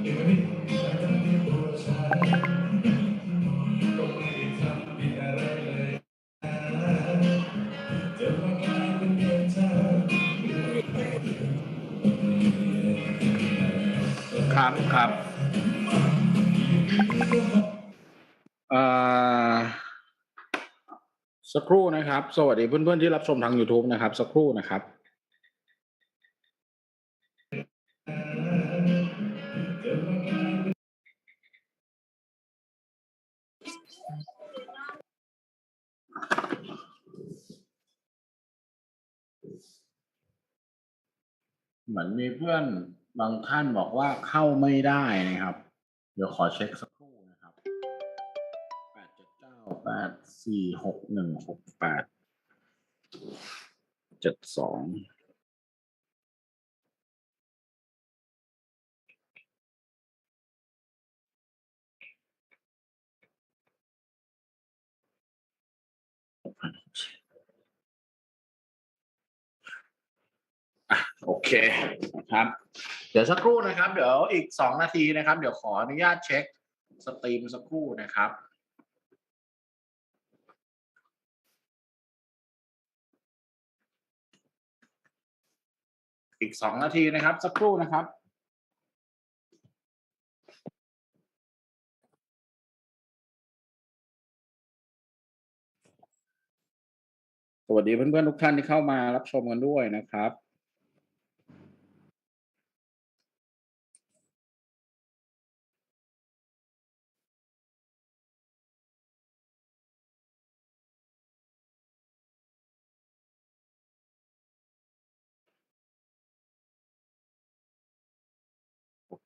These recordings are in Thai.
ครับครับอ่อสักครู่นะครับ สวัสดีเพื่อนๆที่รับชมทาง YouTube นะครับ สักครู่นะครับ เหมือนมีเพื่อนบางท่านบอกว่าเข้าไม่ได้นะครับ เดี๋ยวขอเช็คสักครู่นะครับแปดเจ็ดเก้าแปดสี่หกหนึ่งหกแปดเจ็ดสองอะ โอเคครับ เดี๋ยวสักครู่นะครับ เดี๋ยวอีกสองนาทีนะครับ เดี๋ยวขออนุญาตเช็คสตรีมสักครู่นะครับอีกสองนาทีนะครับ สักครู่นะครับสวัสดีเพื่อนๆทุกท่านที่เข้ามารับชมกันด้วยนะครับ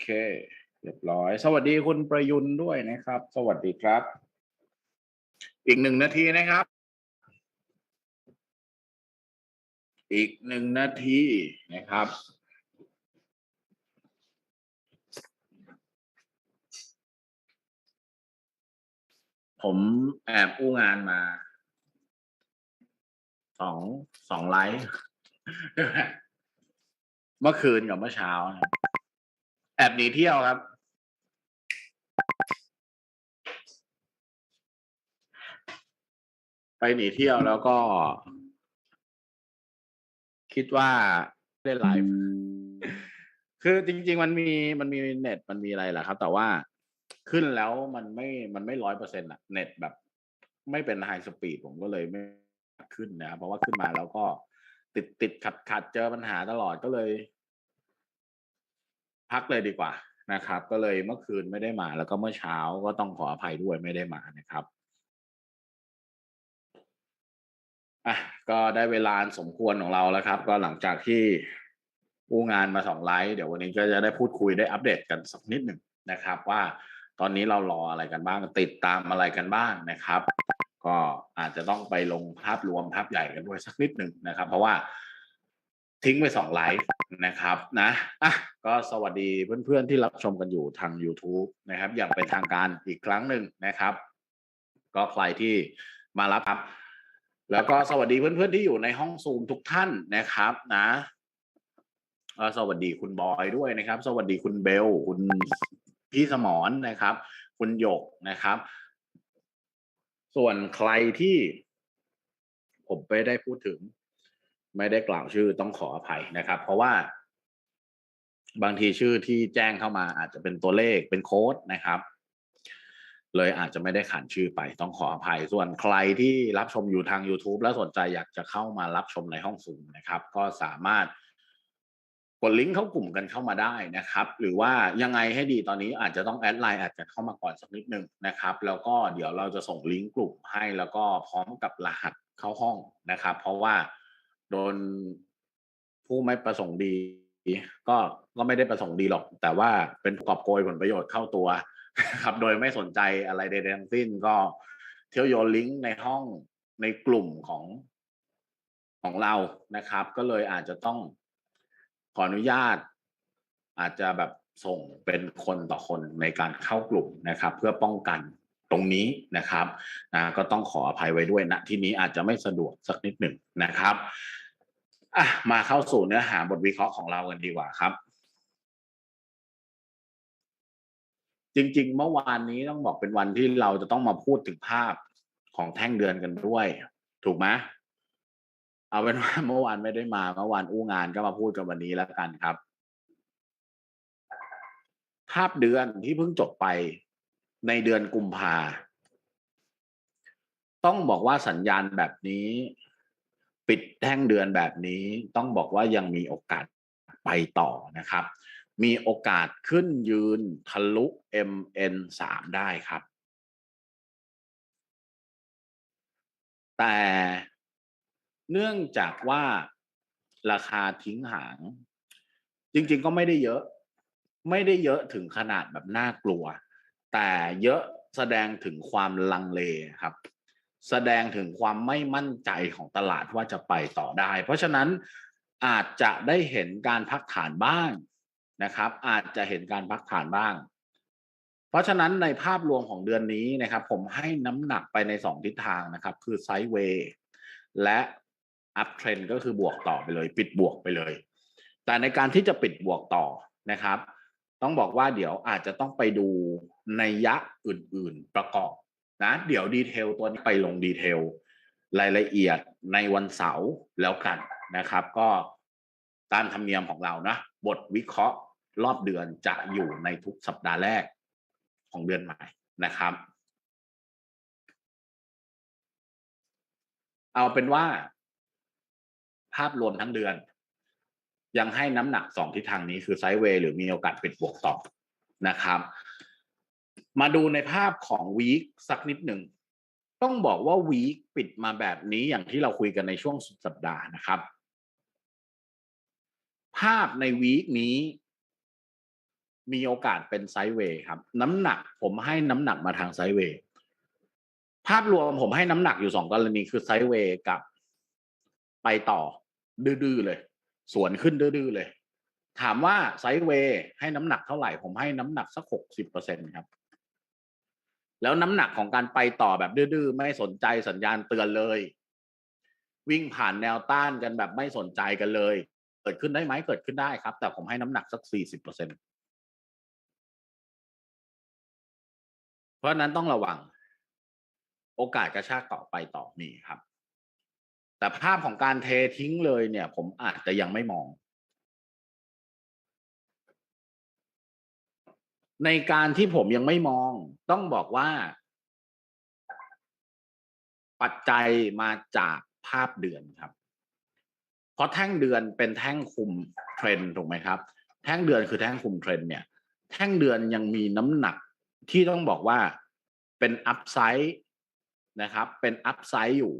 เคเรียบร้อย สวัสดีคุณประยุนด้วยนะครับ สวัสดีครับ อีกหนึ่งนาทีนะครับ อีกหนึ่งนาทีนะครับผมแอบอู้งานมาสองสองไลฟ์เมื่อคืนกับเมื่อเช้านะ แอบหนีเที่ยวครับ ไปหนีเที่ยวแล้วก็ คิดว่าเล่นไลฟ์คือจริง ๆ มันมีมันมีเน็ตมันมีอะไรแหละครับ แต่ว่าขึ้นแล้วมันไม่มันไม่ร้อยเปอร์เซ็นต์อะเน็ตแบบ ไม่เป็นไฮสปีดผมก็เลยไม่ขึ้นนะครับเพราะว่าขึ้นมาแล้วก็ติดติดขัดขัดเจอปัญหาตลอดก็เลย พักเลยดีกว่านะครับ ก็เลยเมื่อคืนไม่ได้มา แล้วก็เมื่อเช้าก็ต้องขออภัยด้วยไม่ได้มานะครับอะก็ได้เวลาสมควรของเราแล้วครับ ก็หลังจากที่อู้งานมาสองไลฟ์เดี๋ยววันนี้ก็จะได้พูดคุยได้อัปเดตกันสักนิดหนึ่งนะครับ ว่าตอนนี้เรารออะไรกันบ้างติดตามอะไรกันบ้างนะครับ ก็อาจจะต้องไปลงภาพรวมภาพใหญ่กันด้วยสักนิดหนึ่งนะครับ เพราะว่า ทิ้งไปสองไลฟ์นะครับนะอะก็สวัสดีเพื่อนๆที่รับชมกันอยู่ทาง YouTube นะครับ อย่างเป็นทางการอีกครั้งหนึ่งนะครับ ก็ใครที่มารับครับ แล้วก็สวัสดีเพื่อนๆที่อยู่ในห้องซูมทุกท่านนะครับนะสวัสดีคุณบอยด้วยนะครับ สวัสดีคุณเบล คุณพี่สมรนนะครับ คุณหยกนะครับ ส่วนใครที่ผมไม่ได้พูดถึง ไม่ได้กล่าวชื่อต้องขออภัยนะครับ เพราะว่า บางทีชื่อที่แจ้งเข้ามาอาจจะเป็นตัวเลขเป็นโค้ดนะครับ เลยอาจจะไม่ได้ขันชื่อไปต้องขออภัย ส่วนใครที่รับชมอยู่ทาง YouTube แล้วสนใจอยากจะเข้ามารับชมในห้องซูมนะครับ ก็สามารถกดลิงก์เข้ากลุ่มกันเข้ามาได้นะครับ หรือว่ายังไงให้ดีตอนนี้อาจจะต้องแอดไลน์อาจจะเข้ามาก่อนสักนิดนึงนะครับ แล้วก็เดี๋ยวเราจะส่งลิงก์กลุ่มให้แล้วก็พร้อมกับรหัสเข้าห้องนะครับ เพราะว่า โดนผู้ไม่ประสงค์ดี ก็ก็ไม่ได้ประสงค์ดีหรอก แต่ว่าเป็นกอบโกยผลประโยชน์เข้าตัวครับ โดยไม่สนใจอะไรใดๆทั้งสิ้นก็เที่ยวโยนลิงก์ในห้องในกลุ่มของของเรานะครับ ก็เลยอาจจะต้องขออนุญาต อาจจะแบบส่งเป็นคนต่อคนในการเข้ากลุ่มนะครับ เพื่อป้องกัน ตรงนี้นะครับนะก็ต้องขออภัยไว้ด้วยนะที่นี้อาจจะไม่สะดวกสักนิดหนึ่งนะครับอะมาเข้าสู่เนื้อหาบทวิเคราะห์ของเรากันดีกว่าครับ จริง ๆ เมื่อวานนี้ต้องบอกเป็นวันที่เราจะต้องมาพูดถึงภาพของแท่งเดือนกันด้วย ถูกไหมเอาเป็นว่าเมื่อวานไม่ได้มาเมื่อวานอู้งานก็มาพูดกันวันนี้แล้วกันครับ ภาพเดือนที่เพิ่งจบไป ในเดือนกุมภาต้องบอกว่าสัญญาณแบบนี้ ปิดแท่งเดือนแบบนี้ ต้องบอกว่ายังมีโอกาสไปต่อนะครับ มีโอกาสขึ้นยืนทะลุ MN3 ได้ครับ แต่เนื่องจากว่าราคาทิ้งหาง จริงๆก็ไม่ได้เยอะ ไม่ได้เยอะถึงขนาดแบบน่ากลัว แต่เยอะแสดงถึงความลังเลครับ แสดงถึงความไม่มั่นใจของตลาดว่าจะไปต่อได้ เพราะฉะนั้นอาจจะได้เห็นการพักฐานบ้างนะครับ อาจจะเห็นการพักฐานบ้าง เพราะฉะนั้นในภาพรวมของเดือนนี้นะครับ ผมให้น้ำหนักไปในสองทิศทางนะครับ คือไซด์เวย์และอัพเทรนก็คือบวกต่อไปเลย ปิดบวกไปเลย แต่ในการที่จะปิดบวกต่อนะครับ ต้องบอกว่าเดี๋ยวอาจจะต้องไปดู ในยะอื่นๆประกอบนะเดี๋ยวดีเทลตัวนี้ไปลงดีเทลรายละเอียดในวันเสาร์แล้วกันนะครับ ก็ตามธรรมเนียมของเรานะบทวิเคราะห์รอบเดือนจะอยู่ในทุกสัปดาห์แรกของเดือนใหม่นะครับ เอาเป็นว่า ภาพรวมทั้งเดือน ยังให้น้ำหนักสองทิศทางนี้คือไซด์เวย์หรือมีโอกาสปิดบวกต่อนะครับ มาดูในภาพของวีคสักนิดหนึ่ง ต้องบอกว่าวีคปิดมาแบบนี้อย่างที่เราคุยกันในช่วงสุดสัปดาห์นะครับ ภาพในวีคนี้ มีโอกาสเป็นไซด์เวย์ครับ น้ำหนักผมให้น้ำหนักมาทางไซด์เวย์ภาพรวมผมให้น้ำหนักอยู่สองกรณีคือไซด์เวย์กับไปต่อ ดื้อๆเลย สวนขึ้นดื้อๆเลย ถามว่าไซด์เวย์ให้น้ำหนักเท่าไหร่ ผมให้น้ำหนักสักหกสิบเปอร์เซ็นครับ แล้วน้ำหนักของการไปต่อแบบดื้อๆไม่สนใจสัญญาณเตือนเลย วิ่งผ่านแนวต้านกันแบบไม่สนใจกันเลย เกิดขึ้นได้ไหมเกิดขึ้นได้ครับ แต่ผมให้น้ำหนักสักสี่สิบเปอร์เซ็นเพราะนั้นต้องระวัง โอกาสกระชากต่อไปต่อมีครับ แต่ภาพของการเททิ้งเลยเนี่ย ผมอาจจะยังไม่มอง ในการที่ผมยังไม่มอง ต้องบอกว่า ปัจจัยมาจากภาพเดือนครับ เพราะแท่งเดือนเป็นแท่งคุมเทรนถูกไหมครับ แท่งเดือนคือแท่งคุมเทรนเนี่ย แท่งเดือนยังมีน้ำหนักที่ต้องบอกว่าเป็นอัพไซด์นะครับ เป็นอัพไซด์อยู่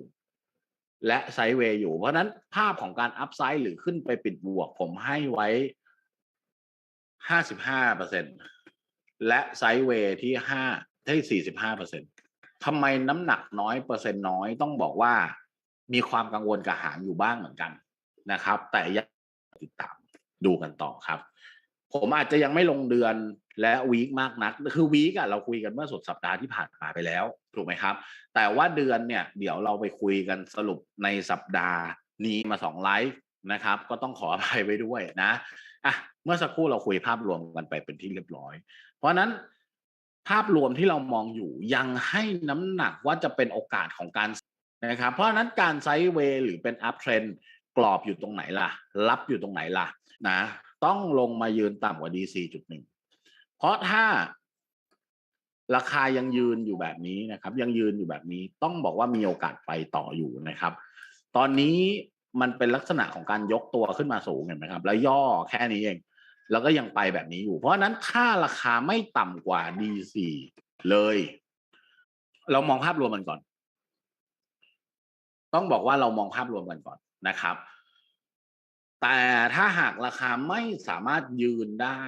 และไซด์เวย์อยู่ เพราะนั้นภาพของการอัพไซด์หรือขึ้นไปปิดบวก ผมให้ไว้ห้าสิบห้าเปอร์เซ็นต และไซด์เวย์ที่ห้าที่สี่สิบห้าเปอร์เซ็นทำไมน้ำหนักน้อยเปอร์เซ็นต์น้อยต้องบอกว่า มีความกังวลกับหางอยู่บ้างเหมือนกันนะครับ แต่ยังติดตามดูกันต่อครับ ผมอาจจะยังไม่ลงเดือนและวีคมากนัก คือวีคอะเราคุยกันเมื่อสุดสัปดาห์ที่ผ่านมาไปแล้วถูกไหมครับ แต่ว่าเดือนเนี่ย เดี๋ยวเราไปคุยกันสรุปในสัปดาห์นี้มาสองไลฟ์นะครับ ก็ต้องขออภัยไว้ด้วยนะอะเมื่อสักครู่เราคุยภาพรวมกันไปเป็นที่เรียบร้อย ราะนั้นภาพรวมที่เรามองอยู่ยังให้น้ำหนักว่าจะเป็นโอกาสของการนะครับ เพราะนั้นการไซด์เวย์หรือเป็นอัพเทรนกรอบอยู่ตรงไหนล่ะ รับอยู่ตรงไหนล่ะนะต้องลงมายืนต่ำกว่า DC จุดหนึ่งเพราะถ้าราคายังยืนอยู่แบบนี้นะครับ ยังยืนอยู่แบบนี้ต้องบอกว่ามีโอกาสไปต่ออยู่นะครับ ตอนนี้มันเป็นลักษณะของการยกตัวขึ้นมาสูงเห็นไหมครับ แล้วย่อแค่นี้เอง แล้วก็ยังไปแบบนี้อยู่ เพราะนั้นถ้าราคาไม่ต่ำกว่า D4 เลย เรามองภาพรวมมันก่อน ต้องบอกว่าเรามองภาพรวมกันก่อนนะครับ แต่ถ้าหากราคาไม่สามารถยืนได้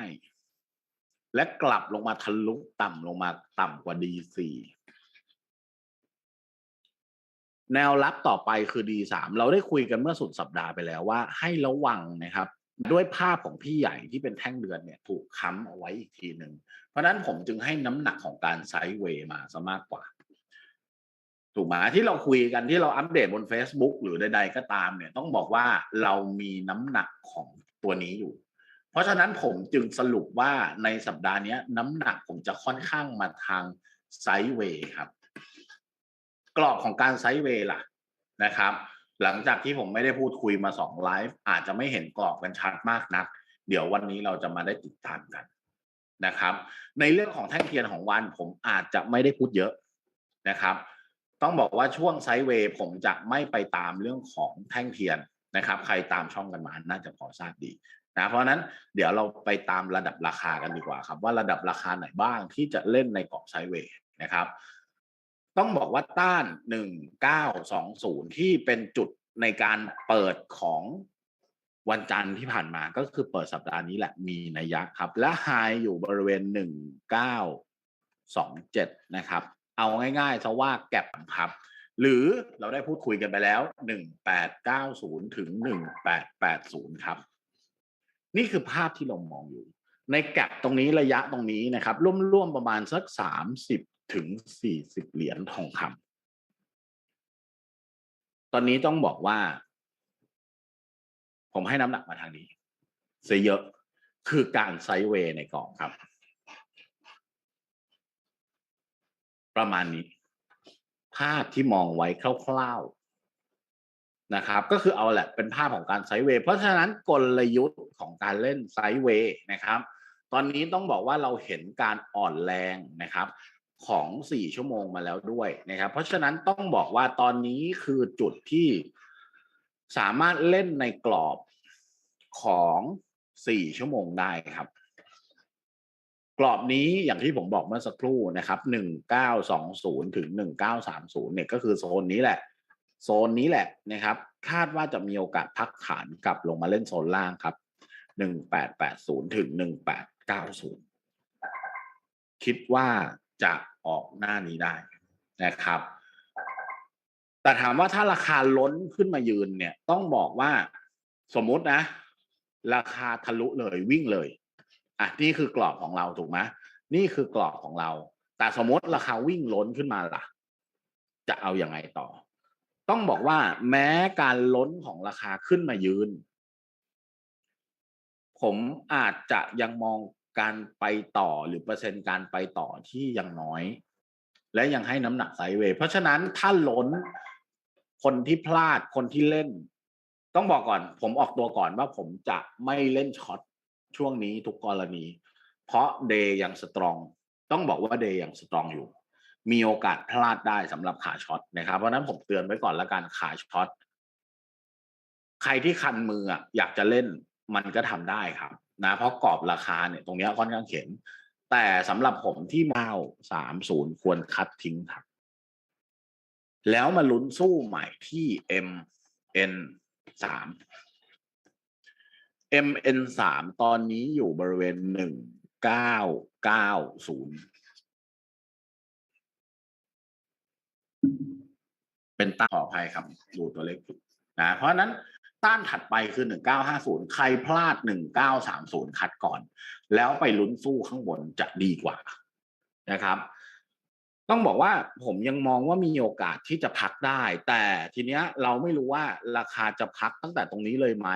และกลับลงมาทะลุต่ำลงมาต่ำกว่า D4 แนวรับต่อไปคือ D3 เราได้คุยกันเมื่อสุดสัปดาห์ไปแล้วว่าให้ระวังนะครับ ด้วยภาพของพี่ใหญ่ที่เป็นแท่งเดือนเนี่ยถูกค้ำเอาไว้อีกทีหนึ่งเพราะนั้นผมจึงให้น้ำหนักของการไซด์เวย์มาซะมากกว่า ถูกไหมที่เราคุยกันที่เราอัปเดตบน Facebook หรือใด ๆ ก็ตามเนี่ยต้องบอกว่าเรามีน้ำหนักของตัวนี้อยู่ เพราะฉะนั้นผมจึงสรุปว่าในสัปดาห์นี้น้ำหนักผมจะค่อนข้างมาทางไซด์เวย์ครับ กรอบของการไซด์เวย์ล่ะนะครับ หลังจากที่ผมไม่ได้พูดคุยมาสองไลฟ์อาจจะไม่เห็นกรอบกันชัดมากนัก เดี๋ยววันนี้เราจะมาได้ติดตามกันนะครับ ในเรื่องของแท่งเทียนของวันผมอาจจะไม่ได้พูดเยอะนะครับ ต้องบอกว่าช่วงไซด์เวย์ผมจะไม่ไปตามเรื่องของแท่งเทียนนะครับ ใครตามช่องกันมาน่าจะพอทราบดีนะเพราะนั้นเดี๋ยวเราไปตามระดับราคากันดีกว่าครับ ว่าระดับราคาไหนบ้างที่จะเล่นในกรอบไซด์เวย์นะครับ ต้องบอกว่าต้านหนึ่งเก้าสองศูนย์ที่เป็นจุดในการเปิดของวันจันทร์ที่ผ่านมาก็คือเปิดสัปดาห์นี้แหละมีนัยยะครับ และไฮอยู่บริเวณหนึ่งเก้าสองเจ็ดนะครับ เอาง่ายๆซะว่าแก็บครับ หรือเราได้พูดคุยกันไปแล้วหนึ่งแปดเก้าศูนย์ถึงหนึ่งแปดแปดศูนย์ครับ นี่คือภาพที่เรามองอยู่ ในแกลบตรงนี้ระยะตรงนี้นะครับ ร่วมๆประมาณสักสามสิบ ถึงสี่สิบเหรียญทองคำตอนนี้ต้องบอกว่า ผมให้น้ำหนักมาทางนี้เสียเยอะคือการไซเวย์ในกรอบครับ ประมาณนี้ ภาพที่มองไว้คร่าวๆนะครับ ก็คือเอาแหละเป็นภาพของการไซเวย์เพราะฉะนั้นกลยุทธ์ของการเล่นไซเวย์นะครับ ตอนนี้ต้องบอกว่าเราเห็นการอ่อนแรงนะครับ ของ 4 ชั่วโมงมาแล้วด้วยนะครับ เพราะฉะนั้นต้องบอกว่าตอนนี้คือจุดที่สามารถเล่นในกรอบของ 4 ชั่วโมงได้ครับ กรอบนี้อย่างที่ผมบอกเมื่อสักครู่นะครับ 1920 ถึง 1930 เนี่ยก็คือโซนนี้แหละ โซนนี้แหละนะครับ คาดว่าจะมีโอกาสพักฐานกลับลงมาเล่นโซนล่างครับหนึ่งแปดแปดศูนย์ถึงหนึ่งแปดเก้าศูนย์คิดว่า จะออกหน้านี้ได้นะครับ แต่ถามว่าถ้าราคาล้นขึ้นมายืนเนี่ย ต้องบอกว่าสมมุตินะ ราคาทะลุเลยวิ่งเลยอะนี่คือกรอบของเราถูกไหมนี่คือกรอบของเรา แต่สมมติราคาวิ่งล้นขึ้นมาล่ะ จะเอาอยัางไงต่อ ต้องบอกว่าแม้การล้นของราคาขึ้นมายืน ผมอาจจะยังมอง การไปต่อหรือเปอร์เซ็นต์การไปต่อที่ยังน้อย และยังให้น้ำหนักไซเวย์เพราะฉะนั้นถ้าล้นคนที่พลาดคนที่เล่น ต้องบอกก่อน ผมออกตัวก่อนว่าผมจะไม่เล่นช็อตช่วงนี้ทุกกรณี เพราะเดย์ยังสตรอง ต้องบอกว่าเดย์ยังสตรองอยู่ มีโอกาสพลาดได้สำหรับขาช็อตนะครับเพราะนั้นผมเตือนไว้ก่อนล้วกันขาช็อตใครที่คันมืออยากจะเล่น มันก็ทำได้ครับนะเพราะกรอบราคาเนี่ยตรงนี้ค่อนข้างเข็นแต่สำหรับผมที่เมาสามศูนย์ควรคัดทิ้งครับ แล้วมาลุ้นสู้ใหม่ที่ MN สาม MN สามตอนนี้อยู่บริเวณหนึ่งเก้าเก้าศูนย์เป็นต้าขออภัยครับ ดูตัวเลขผิดนะเพราะนั้น ต้านถัดไปคือ 1950 ใครพลาด 1930 คัดก่อน แล้วไปลุ้นสู้ข้างบนจะดีกว่านะครับ ต้องบอกว่าผมยังมองว่ามีโอกาสที่จะพักได้ แต่ทีเนี้ยเราไม่รู้ว่าราคาจะพักตั้งแต่ตรงนี้เลยไหม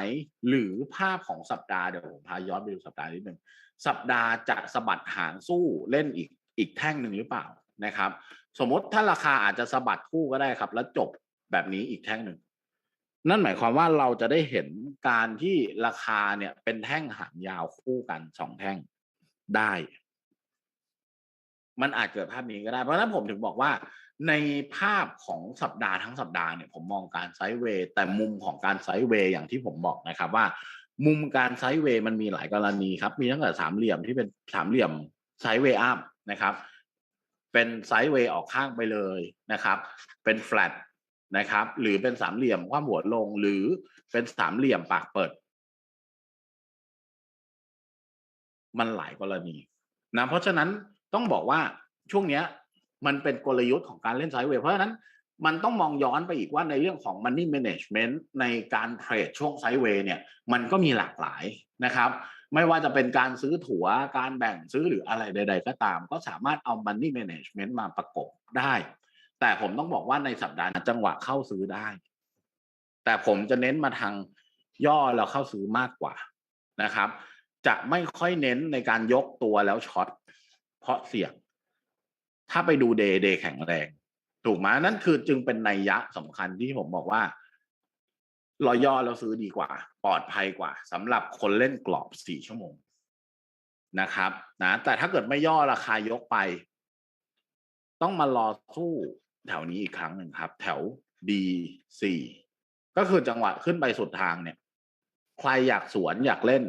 หรือภาพของสัปดาห์เดี๋ยวผมพาย้อนไปดูสัปดาห์นิดนึงสัปดาห์จะสะบัดหางสู้เล่นอีกอีกแท่งหนึ่งหรือเปล่านะครับ สมมติถ้าราคาอาจจะสะบัดคู่ก็ได้ครับ แล้วจบแบบนี้อีกแท่งหนึ่ง นั่นหมายความว่าเราจะได้เห็นการที่ราคาเนี่ย เป็นแท่งหางยาวคู่กันสองแท่งได้ มันอาจเกิดภาพนี้ก็ได้ เพราะนั้นผมถึงบอกว่า ในภาพของสัปดาห์ทั้งสัปดาห์เนี่ยผมมองการไซด์เวย์แต่มุมของการไซด์เวย์อย่างที่ผมบอกนะครับว่า มุมการไซด์เวย์มันมีหลายกรณีครับ มีตั้งแต่สามเหลี่ยมที่เป็นสามเหลี่ยมไซด์เวย์อัพนะครับ เป็นไซด์เวย์ออกข้างไปเลยนะครับ เป็นแฟลต นะครับ หรือเป็นสามเหลี่ยมคว่ำหัวลงหรือเป็นสามเหลี่ยมปากเปิด มันหลายกรณีนะเพราะฉะนั้นต้องบอกว่าช่วงเนี้ย มันเป็นกลยุทธ์ของการเล่นไซด์เวย์เพราะฉะนั้นมันต้องมองย้อนไปอีกว่าในเรื่องของ Money Management ในการเทรดช่วงไซด์เวย์เนี่ย มันก็มีหลากหลายนะครับ ไม่ว่าจะเป็นการซื้อถั่วการแบ่งซื้อหรืออะไรใด ๆ ก็ตาม ก็สามารถเอา money management มาประกบได้ แต่ผมต้องบอกว่าในสัปดาห์จังหวะเข้าซื้อได้ แต่ผมจะเน้นมาทางย่อแล้วเข้าซื้อมากกว่านะครับ จะไม่ค่อยเน้นในการยกตัวแล้วช็อตเพราะเสี่ยง ถ้าไปดูเดย์เดย์แข็งแรง ถูกไหมนั่นคือจึงเป็นนัยยะสำคัญที่ผมบอกว่ารอย่อแล้วซื้อดีกว่า ปลอดภัยกว่าสำหรับคนเล่นกรอบสี่ชั่วโมงนะครับนะแต่ถ้าเกิดไม่ย่อราคายกไป ต้องมารอสู้ แถวนี้อีกครั้งหนึ่งครับ แถว D4 ก็คือจังหวะขึ้นไปสุดทางเนี่ย ใครอยากสวนอยากเล่น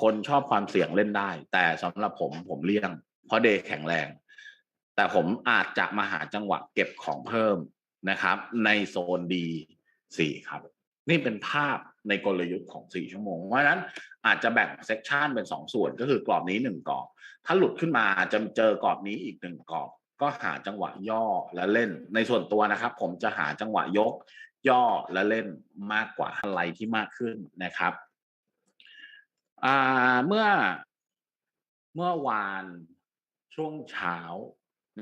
คนชอบความเสี่ยงเล่นได้ แต่สำหรับผมผมเลี่ยง เพราะเดย์แข็งแรง แต่ผมอาจจะมาหาจังหวะเก็บของเพิ่มนะครับ ในโซน D4 ครับ นี่เป็นภาพในกลยุทธ์ของ4ชั่วโมง เพราะนั้นอาจจะแบ่งเซกชันเป็น2ส่วนก็คือกรอบนี้1กรอบ ถ้าหลุดขึ้นมาจะเจอกรอบนี้อีกหนึ่งกรอบ ก็หาจังหวะย่อและเล่น ในส่วนตัวนะครับ ผมจะหาจังหวะยก ย่อและเล่นมากกว่าอะไรที่มากขึ้นนะครับเมื่อเมื่อวานช่วงเช้า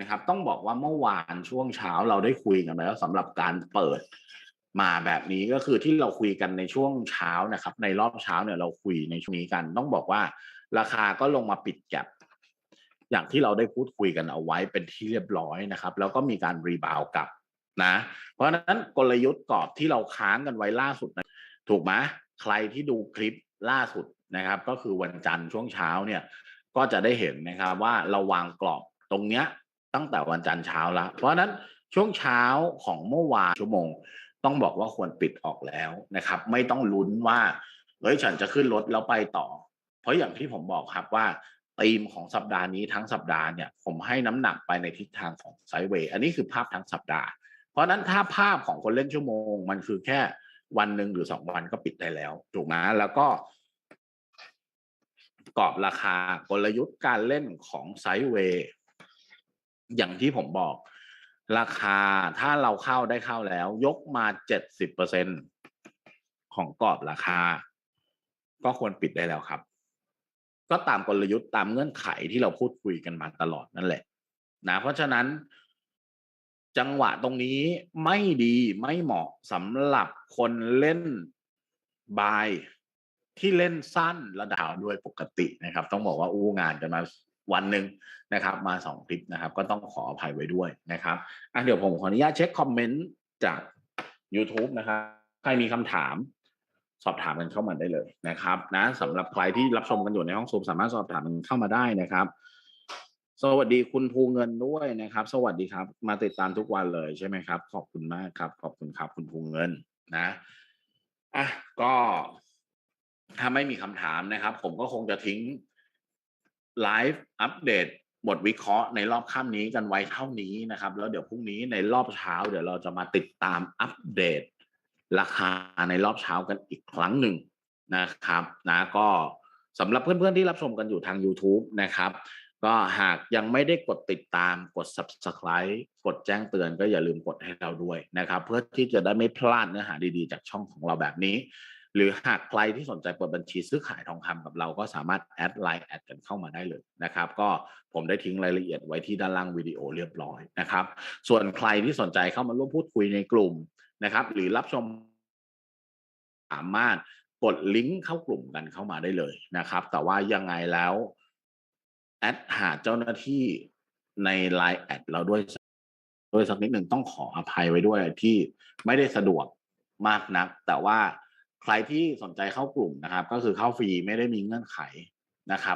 นะครับ ต้องบอกว่าเมื่อวานช่วงเช้าเราได้คุยกันไปแล้วสำหรับการเปิดมาแบบนี้ก็คือที่เราคุยกันในช่วงเช้านะครับ ในรอบเช้าเนี่ยเราคุยในช่วงนี้กัน ต้องบอกว่าราคาก็ลงมาปิดแก็บ อย่างที่เราได้พูดคุยกันเอาไว้เป็นที่เรียบร้อยนะครับ แล้วก็มีการรีบาวกลับนะ เพราะฉะนั้นกลยุทธ์กรอบที่เราค้างกันไว้ล่าสุดนะถูกไหมใครที่ดูคลิปล่าสุดนะครับ ก็คือวันจันทร์ช่วงเช้าเนี่ยก็จะได้เห็นนะครับว่าเราวางกรอบตรงเนี้ยตั้งแต่วันจันทร์เช้าแล้วเพราะฉะนั้นช่วงเช้าของเมื่อวานชั่วโมง ต้องบอกว่าควรปิดออกแล้วนะครับ ไม่ต้องลุ้นว่าเฮ้ยฉันจะขึ้นรถแล้วไปต่อ เพราะอย่างที่ผมบอกครับว่า ธีมของสัปดาห์นี้ทั้งสัปดาห์เนี่ยผมให้น้ำหนักไปในทิศทางของไซด์เวย์อันนี้คือภาพทั้งสัปดาห์ เพราะนั้นถ้าภาพของคนเล่นชั่วโมง มันคือแค่วันหนึ่งหรือสองวันก็ปิดได้แล้วถูกไหมแล้วก็กรอบราคากลยุทธ์การเล่นของไซด์เวย์อย่างที่ผมบอก ราคาถ้าเราเข้าได้เข้าแล้ว ยกมาเจ็ดสิบเปอร์เซ็นของกรอบราคา ก็ควรปิดได้แล้วครับ ก็ตามกลยุทธ์ตามเงื่อนไขที่เราพูดคุยกันมาตลอดนั่นแหละ นะ เพราะฉะนั้น จังหวะตรงนี้ไม่ดีไม่เหมาะสำหรับคนเล่นบายที่เล่นสั้นระดับด้วยปกตินะครับ ต้องบอกว่าอู้งานกันมาวันหนึ่งนะครับ มาสองคลิปนะครับ ก็ต้องขออภัยไว้ด้วยนะครับอะเดี๋ยวผมขออนุญาตเช็คคอมเมนต์จาก YouTube นะครับ ใครมีคำถาม สอบถามกันเข้ามาได้เลยนะครับนะสำหรับใครที่รับชมกันอยู่ในห้องซูมสามารถสอบถามกันเข้ามาได้นะครับ สวัสดีคุณภูเงินด้วยนะครับ สวัสดีครับ มาติดตามทุกวันเลยใช่ไหมครับ ขอบคุณมากครับ ขอบคุณครับ คุณภูเงินนะอะก็ถ้าไม่มีคำถามนะครับ ผมก็คงจะทิ้งไลฟ์อัปเดตบทวิเคราะห์ในรอบค่ำนี้กันไว้เท่านี้นะครับ แล้วเดี๋ยวพรุ่งนี้ในรอบเช้า เดี๋ยวเราจะมาติดตามอัปเดต ราคาในรอบเช้ากันอีกครั้งหนึ่งนะครับนะก็สำหรับเพื่อนๆที่รับชมกันอยู่ทาง YouTube นะครับก็หากยังไม่ได้กดติดตามกด Subscribe กดแจ้งเตือนก็อย่าลืมกดให้เราด้วยนะครับ เพื่อที่จะได้ไม่พลาดเนื้อหาดีๆ จากช่องของเราแบบนี้ หรือหากใครที่สนใจเปิดบัญชีซื้อขายทองคำกับเราก็สามารถแอดไลน์แอดกันเข้ามาได้เลยนะครับ ก็ผมได้ทิ้งรายละเอียดไว้ที่ด้านล่างวิดีโอเรียบร้อยนะครับ ส่วนใครที่สนใจเข้ามาร่วมพูดคุยในกลุ่ม นะครับ หรือรับชมสามารถกดลิงก์เข้ากลุ่มกันเข้ามาได้เลยนะครับ แต่ว่ายังไงแล้วแอดหาเจ้าหน้าที่ในไลน์แอดเราด้วยด้วยสักนิดหนึ่งต้องขออภัยไว้ด้วยที่ไม่ได้สะดวกมากนัก แต่ว่าใครที่สนใจเข้ากลุ่มนะครับ ก็คือเข้าฟรีไม่ได้มีเงื่อนไขนะครับ